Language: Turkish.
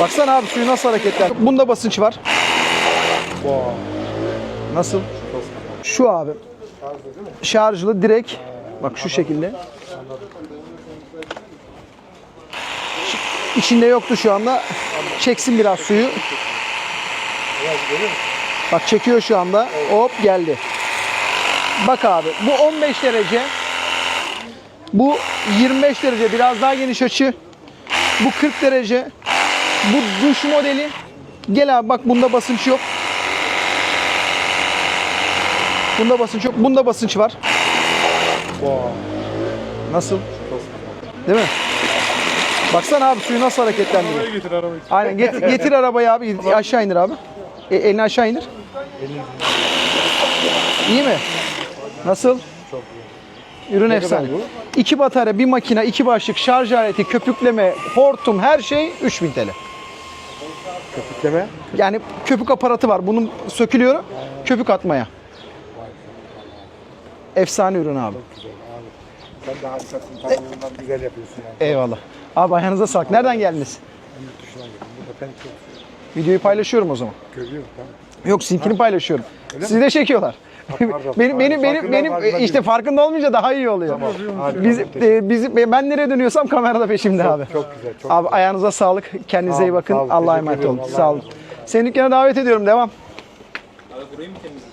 Baksana abi suyu nasıl hareketler. Bunda basınç var. Nasıl? Şu abi. Şarjlı direkt. Bak şu şekilde. İçinde yoktu şu anda. Çeksin biraz suyu. Bak çekiyor şu anda. Hop geldi. Bak abi bu 15 derece. Bu 25 derece biraz daha geniş açı. Bu 40 derece. Bu duş modeli. Gel abi bak bunda basınç yok. Bunda basınç yok. Bunda basınç var. Nasıl? Değil mi? Baksana abi suyu nasıl hareketlendiriyor. getir arabayı. Aynen getir, getir arabayı abi aşağı indir abi. E, elini aşağı indir. İyi mi? Nasıl? Ürün efsane. İki batarya, bir makine, iki başlık, şarj aleti, köpükleme, hortum her şey 3000 TL. Köpükleme. Yani köpük aparatı var. Bunun sökülüyor köpük atmaya. Efsane ürün abi. Sen de harikasın. Tanrı'ndan güzel yapıyorsun yani. Eyvallah. Abi ayağınıza sağlık. Nereden geldiniz? Yurt dışına gittim. Burada ben çok Videoyu paylaşıyorum o zaman. görüyorum. Tamam. Yok sizinkini paylaşıyorum. Sizi de çekiyorlar. pardon. benim benim benim Farkında benim farkında işte farkında olmayınca daha iyi oluyor. Harika. Biz e, biz ben nereye dönüyorsam kamerada peşimde abi. Çok güzel. Çok Abi ayağınıza sağlık. Kendinize iyi bakın. sağ olun. Allah'a Teşekkür emanet ediyorum. olun. Allah'a Sağ olun. Seni dükkana davet ediyorum. Devam. Abi burayı mı temizledin?